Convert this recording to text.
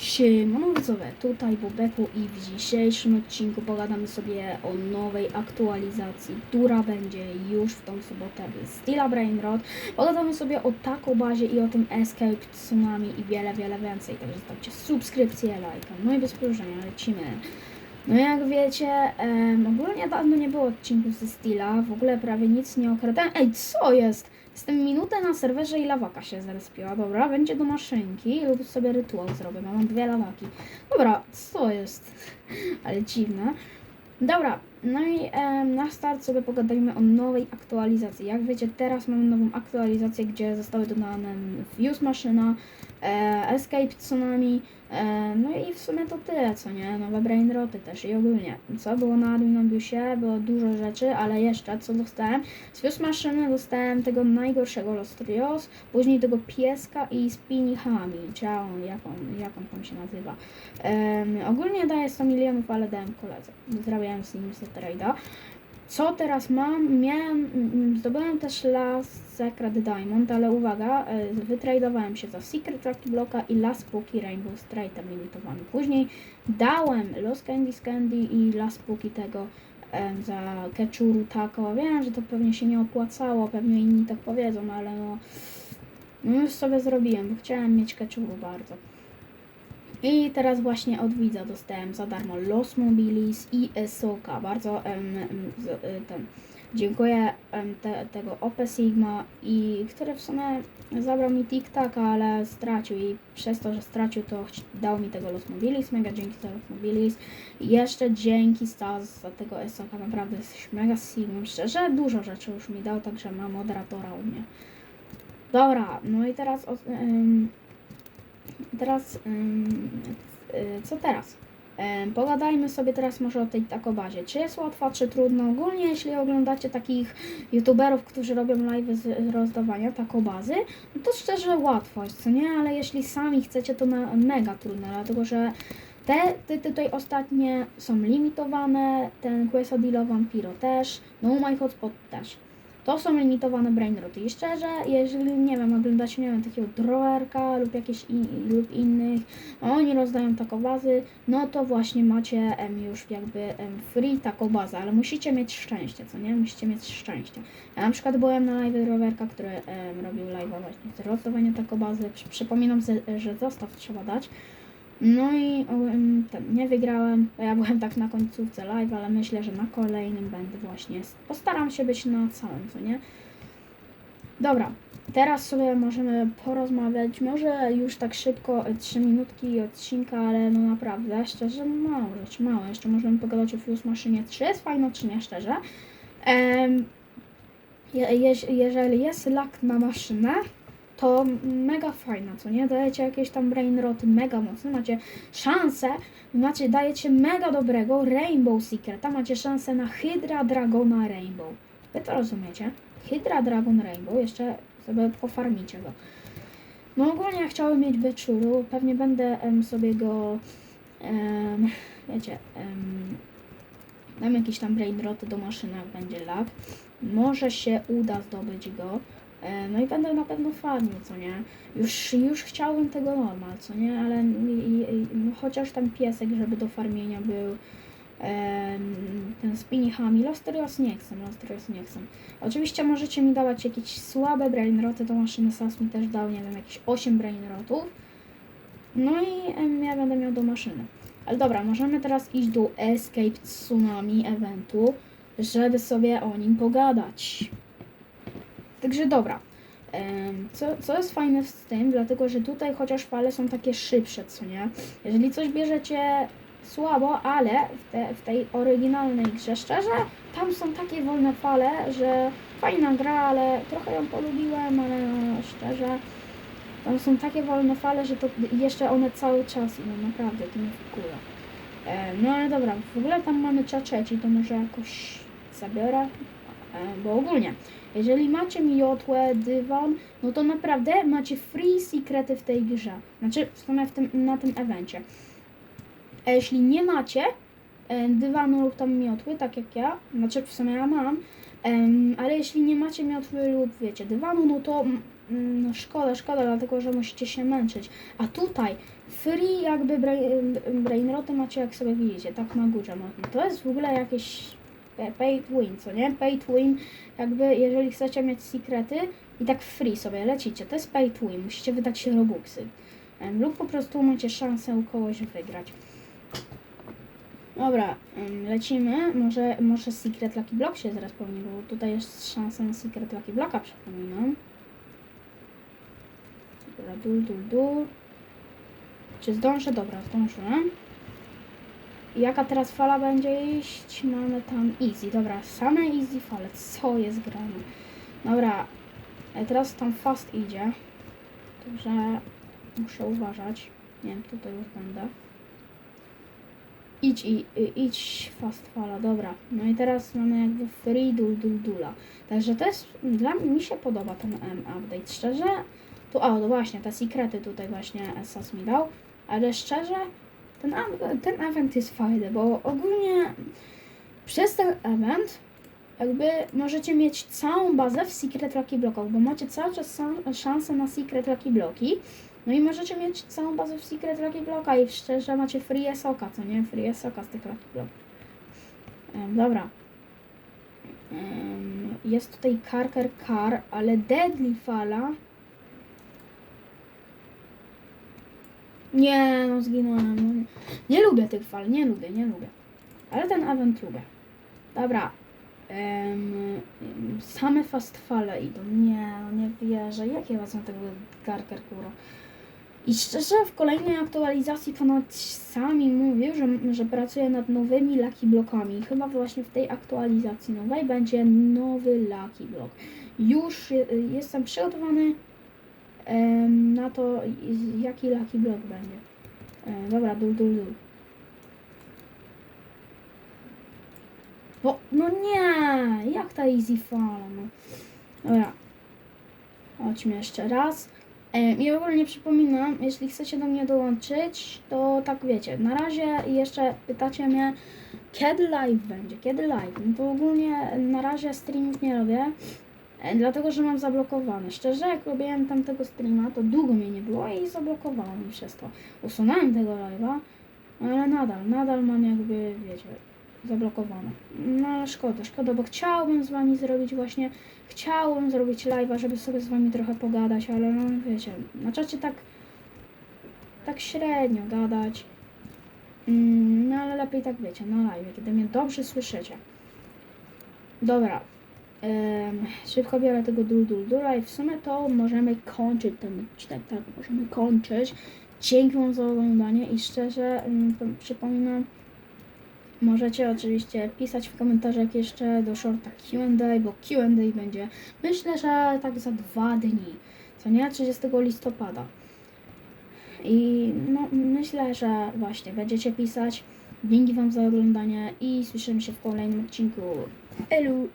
Siemano widzowie, tutaj Bobeku i w dzisiejszym odcinku pogadamy sobie o nowej aktualizacji, która będzie już w tą sobotę w Stila Brainrot. Pogadamy sobie o Taco Bazie i o tym Escape Tsunami i wiele, wiele więcej. Także zostawcie subskrypcję, lajka, no i bez przedłużenia lecimy. No jak wiecie, em, ogólnie dawno nie było odcinków ze Stila, w ogóle prawie nic nie okradałem. Ej, co jest? Jestem minutę na serwerze i lawaka się zrespiła. Dobra, będzie do maszynki lub sobie rytuał zrobię, mam dwie lawaki. Dobra, co jest? Ale dziwne. Dobra, no i em, na start sobie pogadajmy o nowej aktualizacji. Jak wiecie, teraz mamy nową aktualizację, gdzie zostały dodane Fuse maszyna, e, Escape Tsunami, e, no i w sumie to tyle, co nie? Nowe Brainroty też i ogólnie. Co było na Adminobiusie? Było dużo rzeczy, ale jeszcze co dostałem? Z Fuse maszyny dostałem tego najgorszego Lost Rios, później tego pieska i Spinny Hami, czy on, jak on, tam się nazywa. Em, ogólnie daję 100 milionów, ale dałem koledze. Zrobiłem z nim trade'a. Co teraz mam? Miałem, mm, zdobyłem też Last Secret Diamond, ale uwaga, e, wytradowałem się za Secret Lucky Blocka i Last Spooky Rainbow Straightem limitowany. Później dałem Lost Candy Candy i Last Spooky tego em, za Keczuru Taco. Wiem, że to pewnie się nie opłacało, pewnie inni tak powiedzą, ale no, no już sobie zrobiłem, bo chciałem mieć Keczuru bardzo. I teraz właśnie od widza dostałem za darmo Los Mobilis i Esoka. Bardzo z, y, ten, dziękuję te, tego OP Sigma, i który w sumie zabrał mi TikTaka, ale stracił i przez to, że stracił, to dał mi tego Los Mobilis. Mega dzięki za Los Mobilis. I jeszcze dzięki Stas za tego Esoka. Naprawdę jesteś mega Sigmą. Szczerze, dużo rzeczy już mi dał, także mam moderatora u mnie. Dobra, no i teraz Teraz, ym, y, co teraz? Pogadajmy sobie teraz może o tej takobazie. Czy jest łatwa, czy trudno? Ogólnie, jeśli oglądacie takich youtuberów, którzy robią live z rozdawania takobazy, no to szczerze łatwość, co nie? Ale jeśli sami chcecie, to mega trudne, dlatego że te, te, te tutaj ostatnie są limitowane, ten Quesadilla Vampiro też, no My Hotspot też. To są limitowane brainroty i szczerze, jeżeli, nie wiem, oglądacie, nie wiem, takiego drowerka lub jakieś in, lub innych, oni rozdają takobazy, no to właśnie macie em, już jakby em, free takobazę, ale musicie mieć szczęście, co nie? Musicie mieć szczęście. Ja na przykład byłem na live rowerka, który em, robił live właśnie z rozdawania takobazy, Przy, przypominam, że zostaw trzeba dać. No i em, ten, nie wygrałem, bo ja byłem tak na końcówce live, ale myślę, że na kolejnym będę właśnie. Postaram się być na całym, co nie? Dobra, teraz sobie możemy porozmawiać. Może już tak szybko, 3 minutki odcinka, ale no naprawdę, szczerze, mało rzeczy, mało. Jeszcze możemy pogadać o Fuse Maszynie 3. Jest czy nie, szczerze. Em, je, jeż- jeżeli jest lak na maszynę, to mega fajna, co nie? Dajecie jakieś tam brainroty mega mocne, macie szansę, macie, dajecie mega dobrego Rainbow Secreta, macie szansę na Hydra Dragona Rainbow. Wy to rozumiecie? Hydra Dragon Rainbow, jeszcze sobie pofarmicie go. No ogólnie ja chciałem mieć Beczuru, pewnie będę em, sobie go, em, wiecie, em, dam jakieś tam brainroty do maszyny, jak będzie lag. Może się uda zdobyć go. E, No i będę na pewno farmił, co nie? Już, już chciałbym tego normal, co nie? Ale i, i, no, chociaż ten piesek, żeby do farmienia był ten Spinny Hami. Losterios nie chcę, Losterios nie chcę. Oczywiście możecie mi dawać jakieś słabe brainroty, to maszyny SAS mi też dał, nie wiem, jakieś 8 brainrotów. No i ja będę miał do maszyny. Ale dobra, możemy teraz iść do Escape Tsunami eventu, żeby sobie o nim pogadać. Także dobra. Co, co jest fajne z tym, dlatego że tutaj chociaż fale są takie szybsze, co nie? Jeżeli coś bierzecie słabo, ale w, te, w tej oryginalnej grze, szczerze, tam są takie wolne fale, że fajna gra, ale trochę ją polubiłem, ale szczerze, tam są takie wolne fale, że to jeszcze one cały czas idą, naprawdę, to mnie wkurza. E, No ale dobra, w ogóle tam mamy czaczeci, to może jakoś zabiorę, bo ogólnie, jeżeli macie miotłę, dywan, no to naprawdę macie free secrety w tej grze. Znaczy, w sumie w tym, na tym evencie. A jeśli nie macie e, dywanu lub tam miotły, tak jak ja, znaczy w sumie ja mam, ale jeśli nie macie miotły lub wiecie, dywanu, no to mm, mm, no szkoda, szkoda, dlatego że musicie się męczyć. A tutaj free jakby brain, brainroty macie, jak sobie widzicie, tak na górze. ma- To jest w ogóle jakieś pay- to win, co nie? Pay to win, jakby jeżeli chcecie mieć sekrety i tak free sobie lecicie, to jest pay to win, musicie wydać się robuxy. Em, Lub po prostu macie szansę u kogoś wygrać. Dobra, em, lecimy. Może, może Secret Lucky Block się zaraz powinien, bo tutaj jest szansa na Secret Lucky Blocka, przypominam. Dobra, dul, dul, dul. Czy zdążę? Dobra, zdążyłem. Jaka teraz fala będzie iść? Mamy tam easy. Dobra, same easy fale. Co jest grane? Dobra, e, teraz tam fast idzie. Także muszę uważać. Nie wiem, tutaj już będę. Idź, i, i- idź fast fala, dobra. No i teraz mamy jakby free dul dul dula. Także to jest, dla mnie mi się podoba ten M update. Szczerze, tu, o, no właśnie, te sekrety tutaj właśnie Esas mi dał. Ale szczerze, ten, ten event jest fajny, bo ogólnie przez ten event jakby możecie mieć całą bazę w Secret Lucky Blockach, bo macie cały czas szansę na Secret Lucky Blocki. No i możecie mieć całą bazę w Secret Lucky Blocka i szczerze macie free soka, co nie? Free soka z tych Lucky Blocków. Em, dobra. Jest tutaj Karker Car, ale Deadly Fala. Nie, no zginąłem. No, nie. lubię tych fal, nie lubię, nie lubię. Ale ten event lubię. Dobra. Em, same fast fale idą. Nie, no nie wierzę. Jakie wezmę tego Karker Kuro? I szczerze, w kolejnej aktualizacji ponad sami mówił, że, że pracuje nad nowymi Lucky Blockami. Chyba właśnie w tej aktualizacji nowej będzie nowy Lucky Block. Już je- jestem przygotowany na to, jaki Lucky Block będzie. E, dobra, dul, dul, dul. Bo, no nie, jak ta easy fala, no. Dobra. Chodźmy jeszcze raz. E, I ogólnie przypominam, jeśli chcecie do mnie dołączyć, to tak wiecie, na razie jeszcze pytacie mnie, kiedy live będzie, kiedy live. No to ogólnie na razie streamów nie robię, dlatego że mam zablokowane. Szczerze, jak robiłem tamtego streama, to długo mnie nie było i zablokowało mi przez to. Usunąłem tego live'a, ale nadal, nadal mam jakby, wiecie, zablokowane. No ale szkoda, szkoda, bo chciałbym z wami zrobić właśnie Chciałem zrobić live'a, żeby sobie z wami trochę pogadać, ale no wiecie, na czacie tak tak średnio gadać. Mm, no ale lepiej tak wiecie, na live, kiedy mnie dobrze słyszycie. Dobra. Szybko biorę tego dul dul dula i w sumie to możemy kończyć ten odcinek, tak, możemy kończyć. Dzięki wam za oglądanie i szczerze przypominam, Możecie oczywiście pisać w komentarzach jeszcze do shorta Q&A, bo Q&A będzie myślę, że tak za dwa dni, co nie? 30 listopada. I no, myślę, że właśnie będziecie pisać. Dzięki Wam za oglądanie i słyszymy się w kolejnym odcinku. Elu!